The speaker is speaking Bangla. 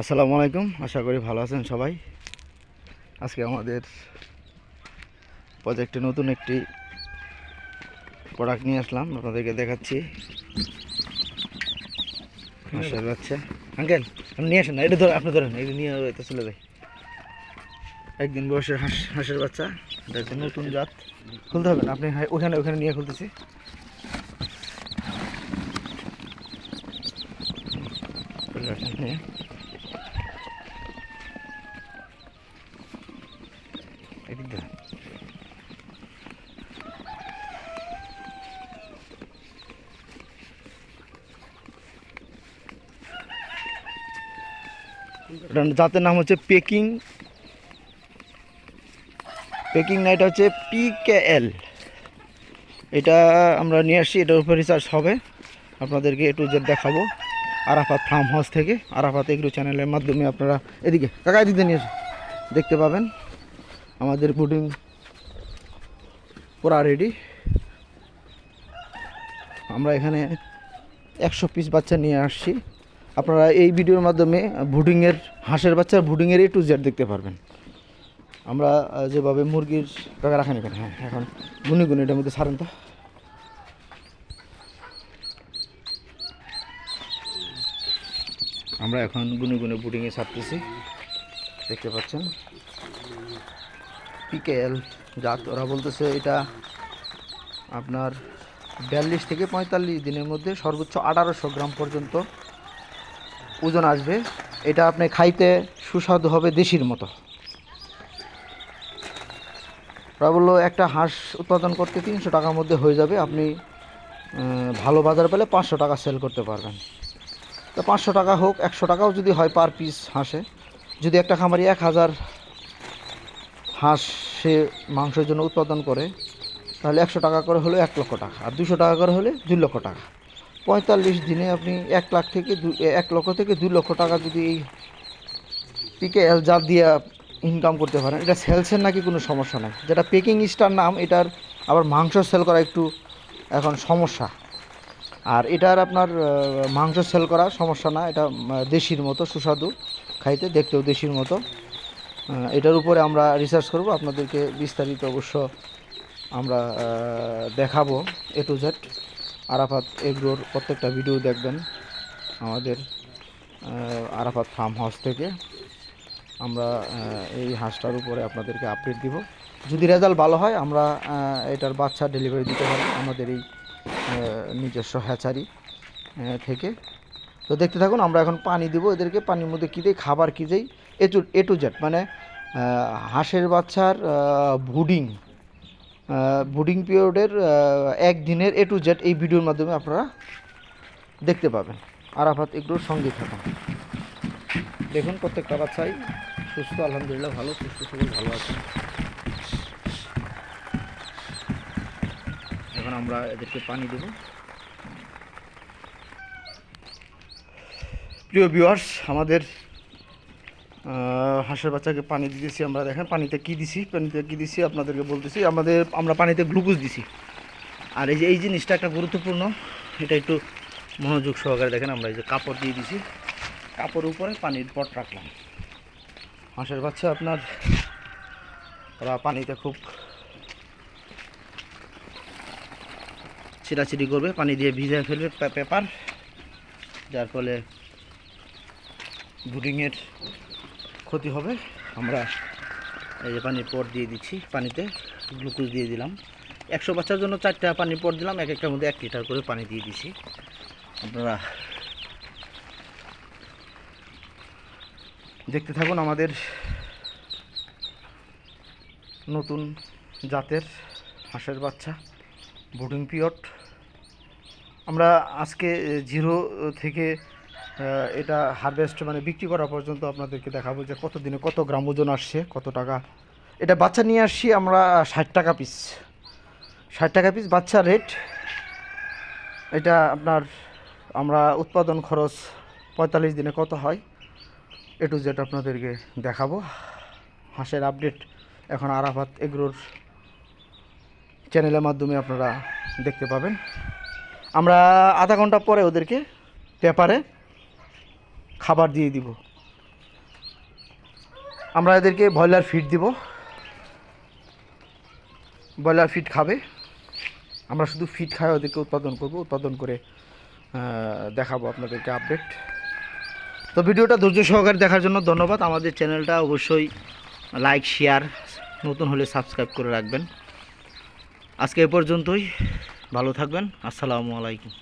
আসসালামু আলাইকুম আশা করি ভালো আছেন সবাই। আজকে আমাদের প্রজেক্টে নতুন একটি প্রোডাক্ট নিয়ে আসলাম আপনাদেরকে দেখাচ্ছি। বাচ্চা আঙ্কেল আপনি নিয়ে আসেন না এটা ধরেন আপনি ধরেন এটা নিয়ে চলে যায়। একদিন বয়সের হাঁস হাঁসের বাচ্চা এটা একটা নতুন জাত। খুলতে হবে না আপনি হ্যাঁ, ওখানে ওখানে নিয়ে খুলতেছি। চলে আসেন নিয়ে এদিক দিয়ে। এটার জাতের নাম হচ্ছে পেকিং। পেকিং না, এটা হচ্ছে পিকেএল। এটা আমরা নিয়ে আসছি, এটার উপর রিসার্চ হবে। আপনাদেরকে একটু যে দেখাবো। আরাফাত ফার্ম হাউস থেকে। আরাফাত এগ্রো চ্যানেলের মাধ্যমে আপনারা এদিকে, কাকা এদিকে নিয়ে। দেখতে পাবেন, আমাদের পুডিং পুরা রেডি আমরা এখানে একশো পিস বাচ্চা নিয়ে আসছি। আপনারা এই ভিডিওর মাধ্যমে বুডিংয়ের হাঁসের বাচ্চার বুডিংয়ের এ টু জেড দেখতে পারবেন। আমরা যেভাবে মুরগির টাকা রাখেন এখানে হ্যাঁ এখন গুনে গুনে এটার মধ্যে ছাড়েন তো। আমরা এখন গুনে গুনে বুডিংয়ে ছাড়তেছি। দেখতে পাচ্ছেন? পিকেএল জাত ওরা বলতেছে এটা আপনার বিয়াল্লিশ থেকে পঁয়তাল্লিশ দিনের মধ্যে সর্বোচ্চ আঠারোশো গ্রাম পর্যন্ত ওজন আসবে। এটা আপনি খাইতে সুস্বাদু হবে দেশির মতো। ওরা বলল একটা হাঁস উৎপাদন করতে তিনশো টাকার মধ্যে হয়ে যাবে। আপনি ভালো বাজার পেলে পাঁচশো টাকা সেল করতে পারবেন। তো পাঁচশো টাকা হোক, একশো টাকাও যদি হয় পার পিস হাঁসে। যদি একটা খামারি এক হাজার হাঁস সে মাংসের জন্য উৎপাদন করে, তাহলে একশো টাকা করে হলে এক লক্ষ টাকা। আর দুশো টাকা করে হলে দুই লক্ষ টাকা। পঁয়তাল্লিশ দিনে আপনি এক লাখ থেকে দু, এক লক্ষ থেকে দুই লক্ষ টাকা যদি এই পিকে এল জাত দিয়ে ইনকাম করতে পারেন, এটা সেলসের নাকি কোনো সমস্যা নাই। যেটা পেকিং স্টার নাম, এটার আবার মাংস সেল করা একটু এখন সমস্যা। আর এটার আপনার মাংস সেল করা সমস্যা না, এটা দেশির মতো, সুস্বাদু খাইতে, দেখতেও দেশির মতো। এটার উপরে আমরা রিসার্চ করব, আপনাদেরকে বিস্তারিত অবশ্য আমরা দেখাবো এ টু জেড আরাফাত এগ্রোর প্রত্যেকটা ভিডিও দেখবেন আমাদের আরাফাত ফার্ম হাউস থেকে। আমরা এই হাঁসটার উপরে আপনাদেরকে আপডেট দিব। যদি রেজাল্ট ভালো হয়, আমরা এটার বাচ্চা ডেলিভারি দিতে পারি আমাদের এই নিজস্ব হ্যাচারি থেকে। তো দেখতে থাকুন, আমরা এখন পানি দিব এদেরকে। পানির মধ্যে কী দিই, খাবার কী দিই, A to A to Z মানে হাঁসের বাচ্চার বুডিং বুডিং পিরিয়ডের একদিনের এ টু জেড এই ভিডিওর মাধ্যমে আপনারা দেখতে পাবেন। আরাফাত এগুলোর সঙ্গে থাকুন। দেখুন প্রত্যেকটা বাচ্চাই সুস্থ, আলহামদুলিল্লাহ, ভালো, সুস্থ সবল ভালো আছে। এখন আমরা এদেরকে পানি দেব। প্রিয় ভিউয়ার্স আমাদের হাঁসের বাচ্চাকে পানি দিতেছি আমরা, দেখেন পানিতে কি দিছি, পানিতে কি দিছি আপনাদেরকে বলতেছি, আমাদের, আমরা পানিতে গ্লুকোজ দিছি। আর এই যে, এই জিনিসটা একটা গুরুত্বপূর্ণ, এটা একটু মনোযোগ সহকারে দেখেন, আমরা এই যে কাপড় দিয়ে দিছি, কাপড়ের উপরে পানির পট রাখলাম। হাঁসের বাচ্চা আপনার, ওরা পানিতে খুব ছিটাছিটি করবে, পানি দিয়ে ভিজে ফেলবে পেপার, যার ফলে বুডিংয়ের ক্ষতি হবে। আমরা এই যে পানির পট দিয়ে দিচ্ছি, পানিতে গ্লুকোজ দিয়ে দিলাম। একশো বাচ্চার জন্য চারটা পানির পট দিলাম, এক একটার মধ্যে এক লিটার করে পানি দিয়ে দিছি। আপনারা দেখতে থাকুন আমাদের নতুন জাতের হাঁসের বাচ্চা বোর্ডিং পিরিয়ড আমরা আজকে জিরো থেকে এটা হারভেস্ট মানে বিক্রি করা পর্যন্ত আপনাদেরকে দেখাবো যে কত দিনে কত গ্রাম ওজন আসছে, কত টাকা। এটা বাচ্চা নিয়ে আসছি আমরা ষাট টাকা পিস ষাট টাকা পিস বাচ্চা রেট এটা আপনার আমরা উৎপাদন খরচ পঁয়তাল্লিশ দিনে কত হয়, এ টু জেড আপনাদেরকে দেখাবো। হাঁসের আপডেট এখন আরাফাত এগ্রোর চ্যানেলের মাধ্যমে আপনারা দেখতে পাবেন। আমরা আধা ঘণ্টা পরে ওদেরকে পেপারে খাবার দিয়ে দিব। আমরা এদেরকে ব্রয়লার ফিড দিব। ব্রয়লার ফিড খাবে। আমরা শুধু ফিড খাই ওদেরকে উৎপাদন করব। উৎপাদন করে দেখাবো আপনাদেরকে আপডেট তো ভিডিওটা ধৈর্য সহকারে দেখার জন্য ধন্যবাদ। আমাদের চ্যানেলটা অবশ্যই লাইক শেয়ার নতুন হলে সাবস্ক্রাইব করে রাখবেন। আজকে এ পর্যন্তই। ভালো থাকবেন। আসসালামু আলাইকুম।